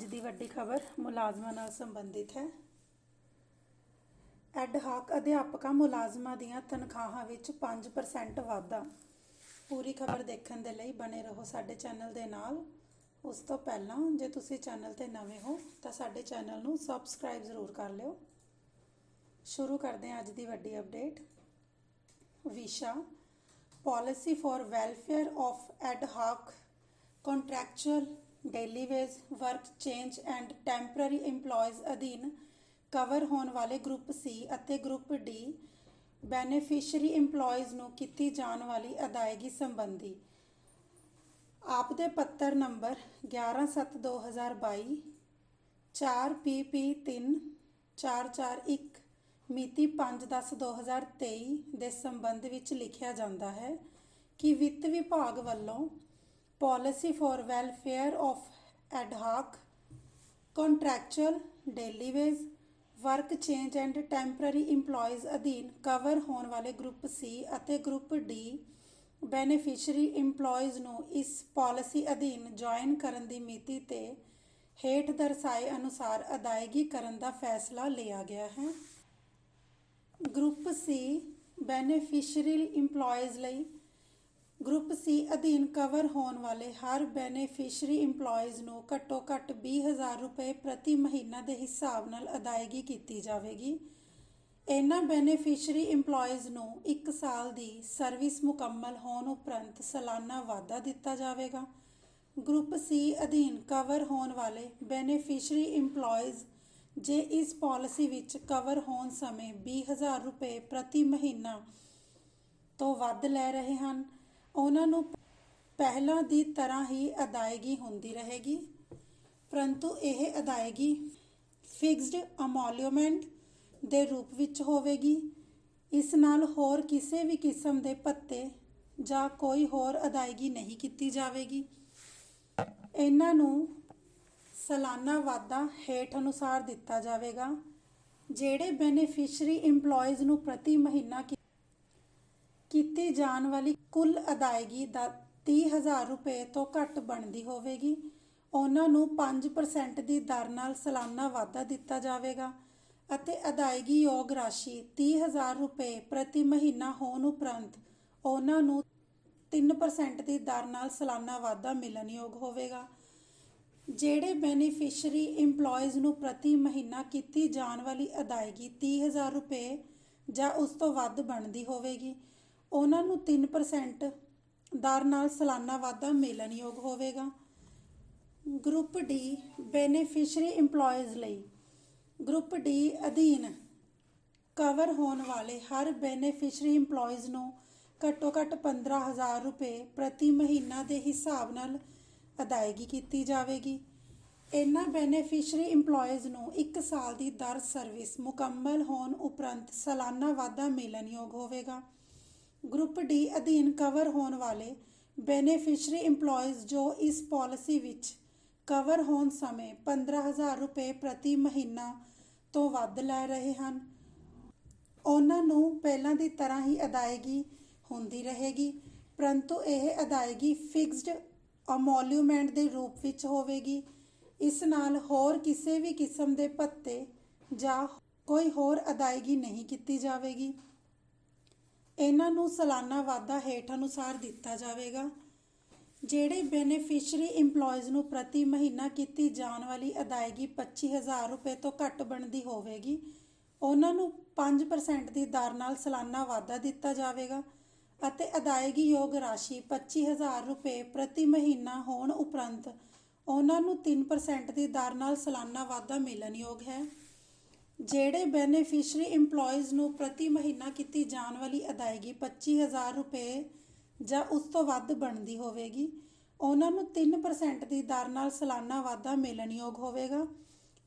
ਅੱਜ ਦੀ ਵੱਡੀ ਖਬਰ ਮੁਲਾਜ਼ਮਾਂ ਨਾਲ ਸੰਬੰਧਿਤ ਹੈ। ਐਡ ਹਾਕ ਅਧਿਆਪਕਾਂ ਮੁਲਾਜ਼ਮਾਂ ਦੀਆਂ ਤਨਖਾਹਾਂ ਵਿੱਚ 5% ਵਾਧਾ। ਪੂਰੀ ਖਬਰ ਦੇਖਣ ਦੇ ਲਈ ਬਣੇ ਰਹੋ ਸਾਡੇ ਚੈਨਲ ਦੇ ਨਾਲ। ਉਸ ਤੋਂ ਪਹਿਲਾਂ ਜੇ ਤੁਸੀਂ ਚੈਨਲ ਤੇ ਨਵੇਂ ਹੋ, ਤਾਂ ਸਾਡੇ ਚੈਨਲ ਨੂੰ ਸਬਸਕ੍ਰਾਈਬ ਜ਼ਰੂਰ ਕਰ ਲਿਓ। ਸ਼ੁਰੂ ਕਰਦੇ ਹਾਂ ਅੱਜ ਦੀ ਵੱਡੀ ਅਪਡੇਟ। ਵਿਸ਼ਾ, policy for welfare of ad hoc contractual daily wage work change and temporary employees ਅਧੀਨ ਕਵਰ ਹੋਣ ਵਾਲੇ ਗਰੁੱਪ ਸੀ ਅਤੇ ਗਰੁੱਪ ਡੀ ਬੈਨੀਫੀਸ਼ੀਅਰੀ EMPLOYEES ਨੂੰ ਕੀਤੀ ਜਾਣ ਵਾਲੀ ਅਦਾਇਗੀ ਸੰਬੰਧੀ। ਆਪ ਦੇ ਪੱਤਰ ਨੰਬਰ 11/7/2022 4 PP 3 441 ਮਿਤੀ 5/10/2023 ਦੇ ਸੰਬੰਧ ਵਿੱਚ ਲਿਖਿਆ ਜਾਂਦਾ ਹੈ ਕਿ ਵਿੱਤ ਵਿਭਾਗ ਵੱਲੋਂ policy for welfare of ad hoc, contractual daily wage work change and temporary EMPLOYEES ਅਧੀਨ ਕਵਰ ਹੋਣ ਵਾਲੇ ਗਰੁੱਪ ਸੀ ਅਤੇ ਗਰੁੱਪ ਡੀ ਬੈਨੀਫੀਸ਼ੀਅਰੀ EMPLOYEES ਨੂੰ ਇਸ ਪਾਲਿਸੀ ਅਧੀਨ ਜੁਆਇਨ ਕਰਨ ਦੀ ਮਿਤੀ ਤੇ ਹੇਠ ਦਰਸਾਏ ਅਨੁਸਾਰ ਅਦਾਇਗੀ ਕਰਨ ਦਾ ਫੈਸਲਾ ਲਿਆ ਗਿਆ ਹੈ। ਗਰੁੱਪ ਸੀ ਬੈਨੀਫੀਸ਼ੀਅਰੀ EMPLOYEES ਲਈ ਗਰੁੱਪ ਸੀ ਅਧੀਨ ਕਵਰ ਹੋਣ ਵਾਲੇ ਹਰ ਬੈਨੀਫੀਸ਼ੀਅਰੀ EMPLOYEES ਨੂੰ ਘੱਟੋ ਘੱਟ 20000 ਰੁਪਏ ਪ੍ਰਤੀ ਮਹੀਨਾ ਦੇ ਹਿਸਾਬ ਨਾਲ ਅਦਾਇਗੀ ਕੀਤੀ ਜਾਵੇਗੀ। ਇਹਨਾਂ ਬੈਨੀਫੀਸ਼ੀਅਰੀ EMPLOYEES ਨੂੰ 1 ਸਾਲ ਦੀ ਸਰਵਿਸ ਮੁਕੰਮਲ ਹੋਣ ਉਪਰੰਤ ਸਾਲਾਨਾ ਵਾਧਾ ਦਿੱਤਾ ਜਾਵੇਗਾ। ਗਰੁੱਪ ਸੀ ਅਧੀਨ ਕਵਰ ਹੋਣ ਵਾਲੇ ਬੈਨੀਫੀਸ਼ੀਅਰੀ EMPLOYEES ਜੇ ਇਸ ਪਾਲਿਸੀ ਵਿੱਚ ਕਵਰ ਹੋਣ ਸਮੇਂ 20000 ਰੁਪਏ ਪ੍ਰਤੀ ਮਹੀਨਾ ਤੋਂ ਵੱਧ ਲੈ ਰਹੇ ਹਨ ਉਹਨਾਂ ਨੂੰ ਪਹਿਲਾਂ ਦੀ ਤਰ੍ਹਾਂ ਹੀ ਅਦਾਇਗੀ ਹੁੰਦੀ ਰਹੇਗੀ, ਪਰੰਤੂ ਇਹ ਅਦਾਇਗੀ ਫਿਕਸਡ ਅਮੋਲਿਊਮੈਂਟ ਦੇ ਰੂਪ ਵਿੱਚ ਹੋਵੇਗੀ। ਇਸ ਨਾਲ ਹੋਰ ਕਿਸੇ ਵੀ ਕਿਸਮ ਦੇ ਪੱਤੇ ਜਾਂ ਕੋਈ ਹੋਰ ਅਦਾਇਗੀ ਨਹੀਂ ਕੀਤੀ ਜਾਵੇਗੀ। ਇਹਨਾਂ ਨੂੰ ਸਾਲਾਨਾ ਵਾਧਾ ਹੇਠ ਅਨੁਸਾਰ ਦਿੱਤਾ ਜਾਵੇਗਾ, ਜਿਹੜੇ ਬੈਨੀਫੀਸ਼ੀਅਰੀ EMPLOYEES ਨੂੰ ਪ੍ਰਤੀ ਮਹੀਨਾ ਕੀਤੀ ਜਾਣ ਵਾਲੀ ਕੁੱਲ ਅਦਾਇਗੀ ਦਾ 30000 ਰੁਪਏ ਤੋਂ ਘੱਟ ਬਣਦੀ ਹੋਵੇਗੀ। ਉਹਨਾਂ ਨੂੰ 5% ਦੀ ਦਰ ਨਾਲ ਸਾਲਾਨਾ ਵਾਧਾ ਦਿੱਤਾ ਜਾਵੇਗਾ ਅਤੇ ਅਦਾਇਗੀ ਯੋਗ ਰਾਸ਼ੀ 30000 ਰੁਪਏ ਪ੍ਰਤੀ ਮਹੀਨਾ ਹੋਣ ਉਪਰੰਤ ਉਹਨਾਂ ਨੂੰ 3% ਦੀ ਦਰ ਨਾਲ ਸਾਲਾਨਾ ਵਾਧਾ ਮਿਲਣਯੋਗ ਹੋਵੇਗਾ। ਜਿਹੜੇ ਬੈਨੀਫੀਸ਼ੀਅਰੀ EMPLOYEES ਨੂੰ ਪ੍ਰਤੀ ਮਹੀਨਾ ਕੀਤੀ ਜਾਣ ਵਾਲੀ ਅਦਾਇਗੀ 30000 ਰੁਪਏ ਜਾਂ ਉਸ ਤੋਂ ਵੱਧ ਬਣਦੀ ਹੋਵੇਗੀ ਉਹਨਾਂ ਨੂੰ 3% ਦਰ ਨਾਲ ਸਾਲਾਨਾ ਵਾਧਾ ਮਿਲਣਯੋਗ ਹੋਵੇਗਾ। ਗਰੁੱਪ ਡੀ ਬੈਨੀਫੀਸ਼ੀਅਰੀ EMPLOYEES ਲਈ ਗਰੁੱਪ ਡੀ ਅਧੀਨ ਕਵਰ ਹੋਣ ਵਾਲੇ ਹਰ ਬੈਨੀਫੀਸ਼ੀਅਰੀ EMPLOYEES ਨੂੰ ਘੱਟੋ ਘੱਟ 15000 ਰੁਪਏ ਪ੍ਰਤੀ ਮਹੀਨਾ ਦੇ ਹਿਸਾਬ ਨਾਲ ਅਦਾਇਗੀ ਕੀਤੀ ਜਾਵੇਗੀ। ਇਹਨਾਂ ਬੈਨੀਫੀਸ਼ੀਅਰੀ EMPLOYEES ਨੂੰ 1 ਸਾਲ ਦੀ ਦਰ ਸਰਵਿਸ ਮੁਕੰਮਲ ਹੋਣ ਉਪਰੰਤ ਸਾਲਾਨਾ ਵਾਧਾ ਮਿਲਣਯੋਗ ਹੋਵੇਗਾ। ਗਰੁੱਪ ਡੀ ਅਧੀਨ ਕਵਰ ਹੋਣ ਵਾਲੇ ਬੈਨੀਫਿਸ਼ਰੀ EMPLOYEES ਜੋ ਇਸ ਪਾਲਿਸੀ ਵਿੱਚ ਕਵਰ ਹੋਣ ਸਮੇਂ 15000 ਰੁਪਏ ਪ੍ਰਤੀ ਮਹੀਨਾ ਤੋਂ ਵੱਧ ਲੈ ਰਹੇ ਹਨ। ਉਹਨਾਂ ਨੂੰ ਪਹਿਲਾਂ ਦੀ ਤਰ੍ਹਾਂ ਹੀ ਅਦਾਇਗੀ ਹੁੰਦੀ ਰਹੇਗੀ, ਪਰੰਤੂ ਇਹ ਅਦਾਇਗੀ ਫਿਕਸਡ ਅਮੋਲਿਊਮੈਂਟ ਦੇ ਰੂਪ ਵਿੱਚ ਹੋਵੇਗੀ। ਇਸ ਨਾਲ ਹੋਰ ਕਿਸੇ ਵੀ ਕਿਸਮ ਦੇ ਭੱਤੇ ਜਾਂ ਕੋਈ ਹੋਰ ਅਦਾਇਗੀ ਨਹੀਂ ਕੀਤੀ ਜਾਵੇਗੀ। ਇਹਨਾਂ ਨੂੰ ਸਾਲਾਨਾ ਵਾਧਾ ਹੇਠ ਅਨੁਸਾਰ ਦਿੱਤਾ ਜਾਵੇਗਾ। ਜਿਹੜੇ ਬੈਨੀਫੀਸ਼ੀਅਰੀ EMPLOYEES ਨੂੰ ਪ੍ਰਤੀ ਮਹੀਨਾ ਕੀਤੀ ਜਾਣ ਵਾਲੀ ਅਦਾਇਗੀ 25000 ਰੁਪਏ ਤੋਂ ਘੱਟ ਬਣਦੀ ਹੋਵੇਗੀ, ਉਹਨਾਂ ਨੂੰ 5% ਦੀ ਦਰ ਨਾਲ ਸਾਲਾਨਾ ਵਾਧਾ ਦਿੱਤਾ ਜਾਵੇਗਾ ਅਤੇ ਅਦਾਇਗੀ ਯੋਗ ਰਾਸ਼ੀ 25000 ਰੁਪਏ ਪ੍ਰਤੀ ਮਹੀਨਾ ਹੋਣ ਉਪਰੰਤ ਉਹਨਾਂ ਨੂੰ 3% ਦੀ ਦਰ ਨਾਲ ਸਾਲਾਨਾ ਵਾਧਾ ਮਿਲਣਯੋਗ ਹੈ। ਜਿਹੜੇ ਬੈਨੀਫਿਸ਼ਰੀ EMPLOYEES ਨੂੰ ਪ੍ਰਤੀ ਮਹੀਨਾ ਕੀਤੀ ਜਾਣ ਵਾਲੀ ਅਦਾਇਗੀ 25000 ਰੁਪਏ ਜਾਂ ਉਸ ਤੋਂ ਵੱਧ ਬਣਦੀ ਹੋਵੇਗੀ, ਉਹਨਾਂ ਨੂੰ 3% ਦੀ ਦਰ ਨਾਲ ਸਾਲਾਨਾ ਵਾਧਾ ਮਿਲਣਯੋਗ ਹੋਵੇਗਾ।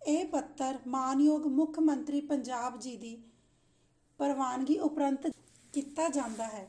ਇਹ ਪੱਤਰ ਮਾਨਯੋਗ ਮੁੱਖ ਮੰਤਰੀ ਪੰਜਾਬ ਜੀ ਦੀ ਪ੍ਰਵਾਨਗੀ ਉਪਰੰਤ ਕੀਤਾ ਜਾਂਦਾ ਹੈ।